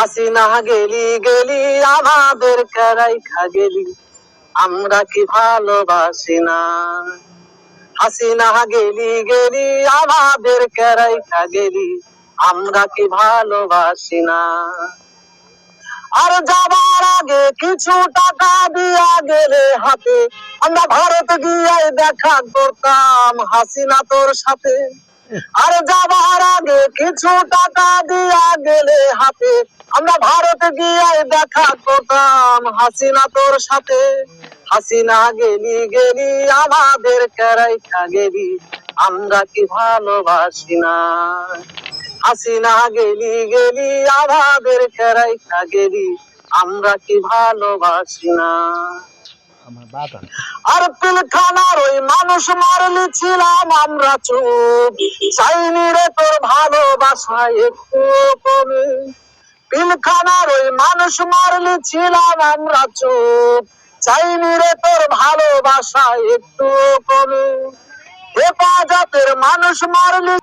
হাসিনা গেলি গেলি, আমাদের রাইখা গেলি আমরা কি ভালোবাসি না? হাসিনা গেলি গেলি, আমাদের রাইখা গেলি আমরা কি ভালোবাসি না? আর যাবার আগে কিছু টাকা দিয়া গেলে হাতে। আমরা ভারত গিয়ে দেখা করতাম হাসিনা তোর সাথে। আর যাবার আগে কিছু টাকা দিয়া গেলে হাতে। আমরা ভারত গিয়ে দেখা করতাম হাসিনা তোর সাথে। হাসিনা গেলি গেলি, আমাদের কেরাইখা গেলি। আমরা কি ভালোবাসি না? হাসিনা গেলি গেলি, আমাদের কেরাইখা গেলি। আমরা কি ভালোবাসি না? আর পিলখানার ওই মানুষ মারলি ছিলাম আমরা চুপ। চাইনি রে তোর ভালোবাসা একটু কমে। পিলখানার ওই মানুষ মারলি ছিলাম আমরা চুপ। চাইনি রে তোর ভালোবাসা একটু কমে। হেফাজতের মানুষ মারলি